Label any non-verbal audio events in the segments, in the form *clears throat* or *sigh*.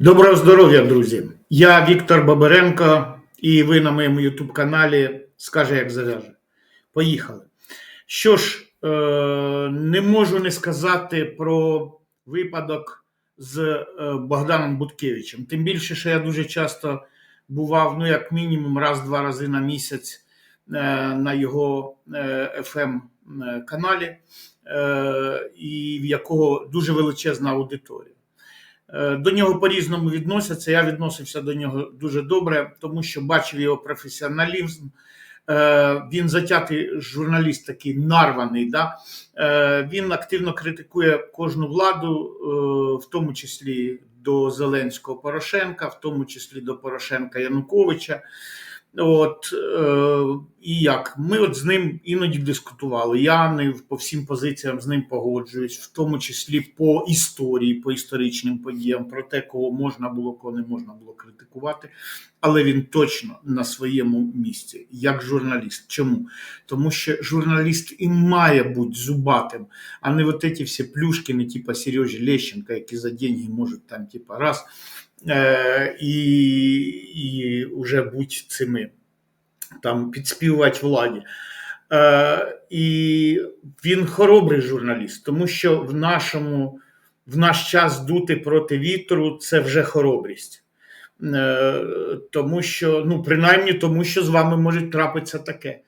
Доброго здоров'я, друзі! Я Віктор Бабаренко, і ви на моєму YouTube каналі Скаже, як зав'яже. Поїхали. Що ж, е, не можу не сказати про випадок з е, Богданом Буткевичем. Тим більше, що я дуже часто бував, ну, як мінімум, раз-два рази на місяць е, на його FM каналі, і в якого дуже величезна аудиторія. Е, До нього по-різному відносяться. Я відносився до нього дуже добре, тому що бачив його професіоналізм. Е, Він затятий журналіст, такий нарваний. Да? Е, Він активно критикує кожну владу, в тому числі до Зеленського Порошенка, в тому числі до Порошенка Януковича. От е, і як ми от з ним іноді дискутували. Я не по всім позиціям з ним погоджуюсь, в тому числі по історії, по історичним подіям, про те, кого можна було, кого не можна було критикувати. Але він точно на своєму місці, як журналіст. Чому? Тому що журналіст і має бути зубатим, а не от ці всі плюшкини, типа Сережі Лещенка, які за деньги можуть там, типа, раз. Е, і, і вже будь цими там підспівувати владі. Е, і він хоробрий журналіст, тому що в нашому в наш час дути проти вітру це вже хоробрість. Е, тому що, ну, принаймні, тому що з вами може трапитися таке.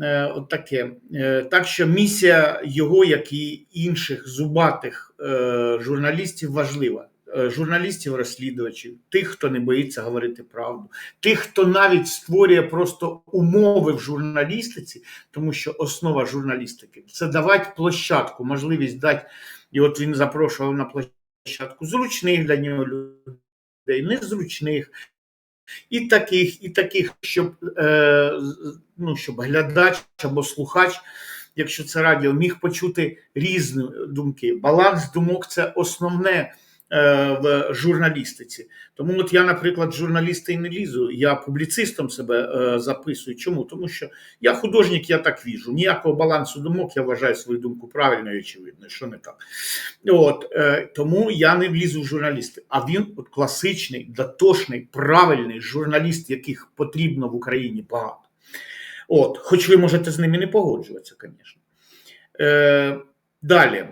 Е, от таке. Е, Так що місія його, як і інших зубатих е, журналістів, важлива. Е, Журналістів-розслідувачів, тих, хто не боїться говорити правду, тих, хто навіть створює просто умови в журналістиці, тому що основа журналістики це давати площадку, можливість дати. І от він запрошував на площадку зручних для нього людей, незручних, і таких, і таких, щоб, е, ну, щоб глядач або слухач, якщо це радіо, міг почути різні думки. Баланс думок це основне в журналістиці. Тому от я, наприклад, журналіста і не лізу, я публіцистом себе е, записую. Чому? Тому що я художник, я так віжу. Ніякого балансу думок, я вважаю свою думку правильною і очевидною, що не так. От, е, Тому я не влізу в журналісти. А він от класичний, дотошний, правильний журналіст, яких потрібно в Україні багато. От, Хоч ви можете з ними не погоджуватися, звісно. Е, Далі.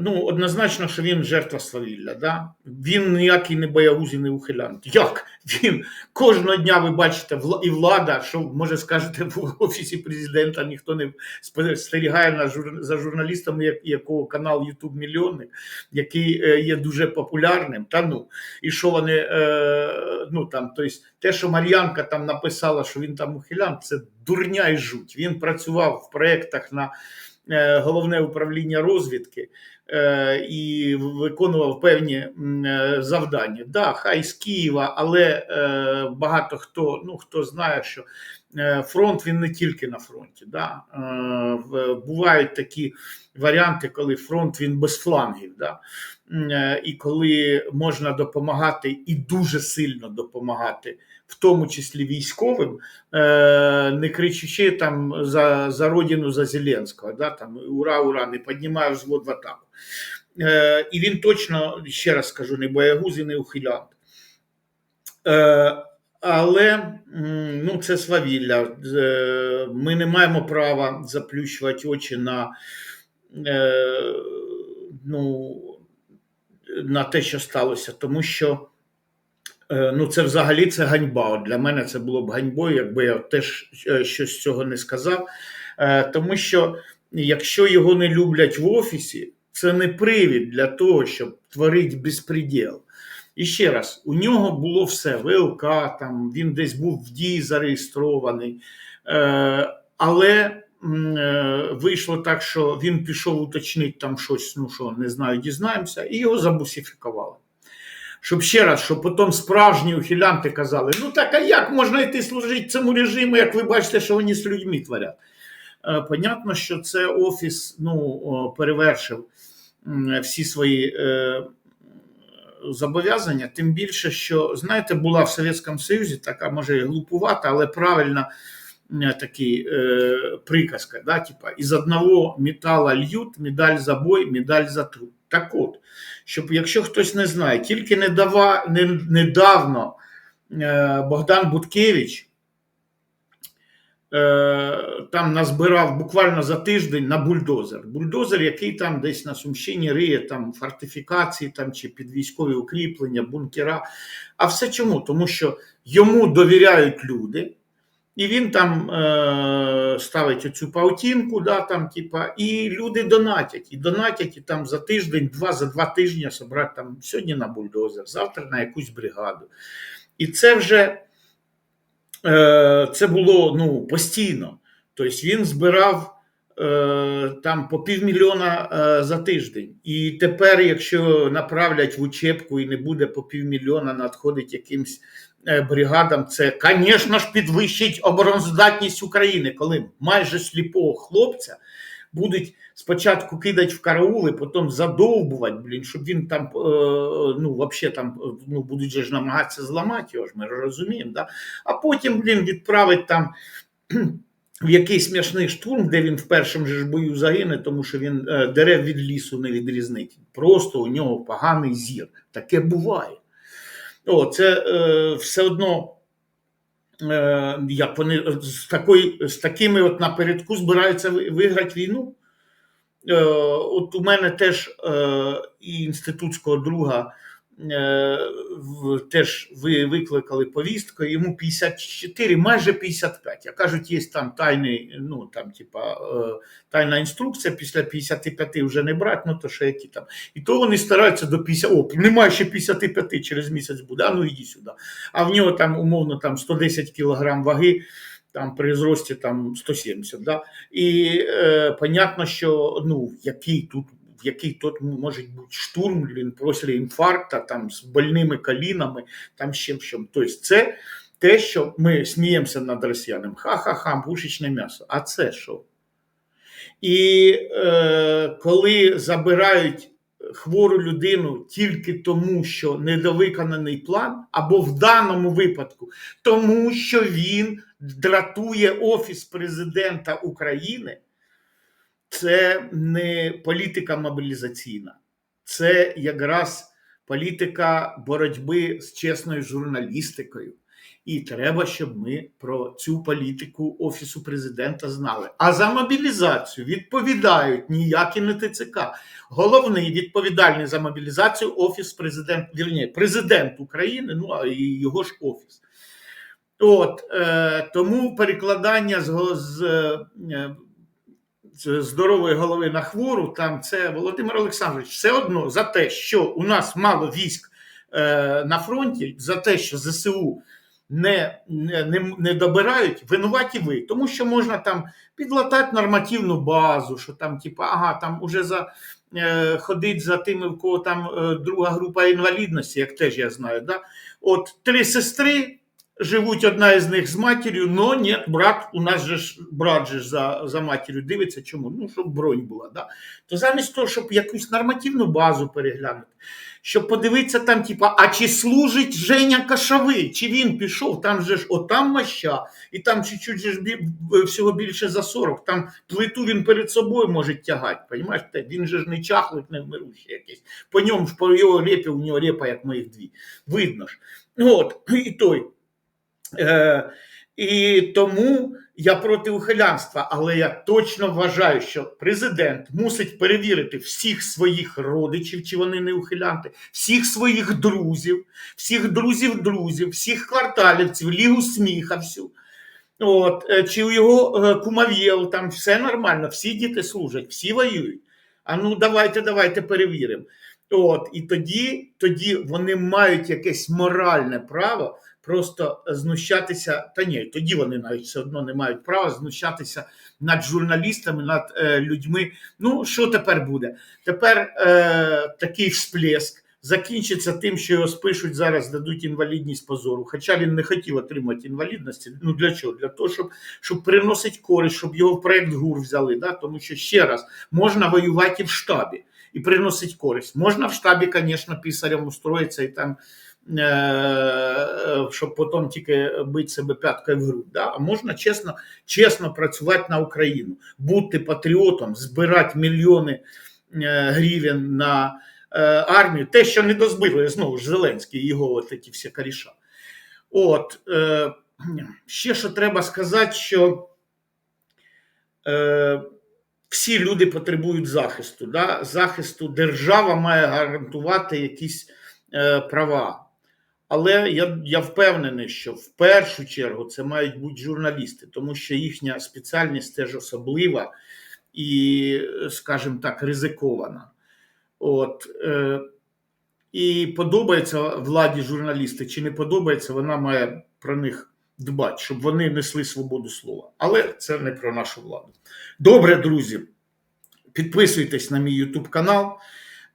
Ну, однозначно, що він жертва свавілля. Да? Він ніякий не боягуз і не ухилянт. Як? Він кожного дня ви бачите, і влада, що може скажете в офісі президента, ніхто не спостерігає за журналістами, якого канал Ютуб Мільйонник, який е, є дуже популярним. Та ну, І що вони, е, ну там, тобто, те, що Мар'янка там написала, що він там ухилянт, це дурня і жуть. Він працював в проєктах на. Е, головне управління розвідки е, і виконував певні е, завдання. Да, хай з Києва, але багато хто ну хто знає, що фронт він не тільки на фронті. Да. Бувають такі варіанти, коли фронт він без флангів. Да. І коли можна допомагати і дуже сильно допомагати в тому числі військовим, е, не кричучи там за за родину за Зеленського, да, там ура, ура, не піднімаю взвод в атаку. Е, і він точно, ще раз скажу, не боягуз і не ухилянт. Е, але ну, це свавілля. Ми не маємо права заплющувати очі на ну, на те, що сталося, тому що Е, ну, це взагалі це ганьба. Для мене це було б ганьбою, якби я теж е, щось з цього не сказав. Е, тому що якщо його не люблять в офісі, це не привід для того, щоб творити безпреділ. І ще раз, у нього було все: ВЛК, там, він десь був в дії зареєстрований. Але вийшло так, що він пішов уточнити там щось, ну що не знаю, дізнаємося, і його забусифікували щоб ще раз, щоб потім справжні ухилянти казали, ну так а як можна йти служити цьому режиму, як ви бачите, що вони з людьми творять? Е, понятно, що це офіс ну, перевершив всі свої е, зобов'язання, тим більше, що, знаєте, була в Совєтському Союзі така, може, глупувата, але правильна е, е, приказка, да, типа, із одного метала льють, медаль за бой, медаль за труд. Так от, щоб якщо хтось не знає, тільки недава, не, недавно е, Богдан Буткевич там назбирав буквально за тиждень на бульдозер. Бульдозер, який там десь на Сумщині риє там фортифікації там, чи під військові укріплення, бункера. А все чому? Тому що йому довіряють люди. І він там е, ставить оцю паутінку, да, там, типа, і люди донатять. І донатять, і там за тиждень, два за два тижні собрати там сьогодні на бульдозер, завтра на якусь бригаду. І це вже е, це було ну, постійно. Тобто він збирав е, там по півмільйона е, за тиждень. І тепер, якщо направлять в учебку і не буде по півмільйона надходить якимсь е, бригадам, це, звісно ж, підвищить обороноздатність України, коли майже сліпого хлопця будуть спочатку кидати в караули, потім задовбувати, блін, щоб він там, е, ну, вообще там, ну, будуть же ж намагатися зламати його ж, ми розуміємо, да? а потім, блін, відправить там *clears throat* в якийсь смішний штурм, де він в першому ж бою загине, тому що він е, дерев від лісу не відрізнить. Просто у нього поганий зір. Таке буває. О, це е, все одно. Е, як вони з, такої, з такими от напередку збираються виграти війну. Е, от у мене теж е, і інститутського друга е, теж ви викликали повістку, йому 54, майже 55. А кажуть, є там тайний, ну там, типа, е, тайна інструкція, після 55 вже не брати, ну то ще які там. І то вони стараються до 50, о, немає ще 55, через місяць буде, а ну іди сюди. А в нього там умовно там 110 кілограм ваги, там при зрості там 170. Да? І е, понятно, що ну, який тут, який тут може бути штурм після інфаркта, там з больними колінами, там з чим чим. Тобто це те, що ми сміємося над росіянами. Ха-ха-ха, пушечне м'ясо. А це що? І е, коли забирають хвору людину тільки тому, що недовиконаний план, або в даному випадку, тому що він дратує Офіс президента України, це не політика мобілізаційна, це якраз політика боротьби з чесною журналістикою. І треба, щоб ми про цю політику Офісу президента знали. А за мобілізацію відповідають ніякі не ТЦК. Головний відповідальний за мобілізацію Офіс президента, вірні, президент України, ну а його ж офіс. От е, тому перекладання з, з, е, здорової голови на хвору, там це Володимир Олександрович, все одно за те, що у нас мало військ е, на фронті, за те, що ЗСУ не, не, не, добирають, винуваті ви. Тому що можна там підлатати нормативну базу, що там, типу, ага, там уже за. е, Ходить за тими, в кого там е, друга група інвалідності, як теж я знаю. Да? От три сестри живуть одна із них з матір'ю, но ні, брат, у нас же ж брат же за, за матір'ю дивиться, чому? Ну, щоб бронь була. Да? То замість того, щоб якусь нормативну базу переглянути, щоб подивитися там, типа, а чи служить Женя Кашовий, чи він пішов, там же ж отам моща, і там чуть-чуть же ж бі- всього більше за 40, там плиту він перед собою може тягати, понімаєш? Та Він же ж не чахлик, не вмирущий якийсь. По ньому ж, по його репі, у нього репа, як моїх дві. Видно ж. От, і той. Е, і тому я проти ухилянства, але я точно вважаю, що президент мусить перевірити всіх своїх родичів, чи вони не ухилянти, всіх своїх друзів, всіх друзів друзів, всіх кварталівців, лігу сміха всю. От, е, чи у його е, кумав'єл, там все нормально, всі діти служать, всі воюють. А ну давайте, давайте перевіримо. От, і тоді, тоді вони мають якесь моральне право просто знущатися. Та ні, тоді вони навіть все одно не мають права знущатися над журналістами, над е, людьми. Ну, що тепер буде? Тепер е, такий всплеск закінчиться тим, що його спишуть зараз, дадуть інвалідність позору. Хоча він не хотів отримати інвалідності. Ну для чого? Для того, щоб, щоб приносить користь, щоб його в проект ГУР взяли. Да? Тому що ще раз можна воювати і в штабі і приносить користь. Можна в штабі, звісно, писарем устроїтися і там е, е, щоб потім тільки бити себе п'яткою в грудь. Да? А можна чесно, чесно працювати на Україну, бути патріотом, збирати мільйони е, гривень на армію. Те, що не дозбирує знову ж Зеленський його от ці всі коріша. От, е, ще що треба сказати, що е, всі люди потребують захисту. Да? Захисту держава має гарантувати якісь е, права. Але я, я впевнений, що в першу чергу це мають бути журналісти, тому що їхня спеціальність теж особлива і, скажімо так, ризикована. От, е, і подобається владі журналісти чи не подобається, вона має про них дбати, щоб вони несли свободу слова. Але це не про нашу владу. Добре, друзі. Підписуйтесь на мій YouTube канал,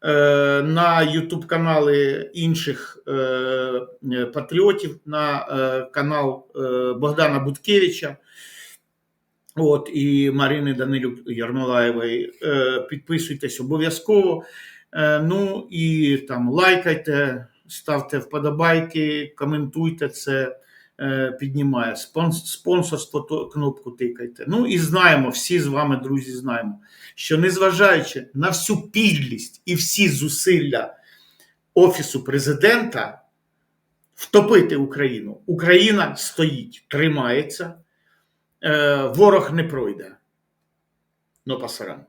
е, на YouTube канали інших е, патріотів, на е, канал е, Богдана Буткевича. От, і Марини Данилюк Ярмолаєвої. Е, Підписуйтесь обов'язково. Е, Ну і там лайкайте, ставте вподобайки, коментуйте це, е, піднімає. Спонс- Спонсорство то кнопку тикайте. Ну і знаємо, всі з вами, друзі, знаємо, що незважаючи на всю підлість і всі зусилля Офісу президента втопити Україну, Україна стоїть, тримається, е, ворог не пройде. Ну, пасарам.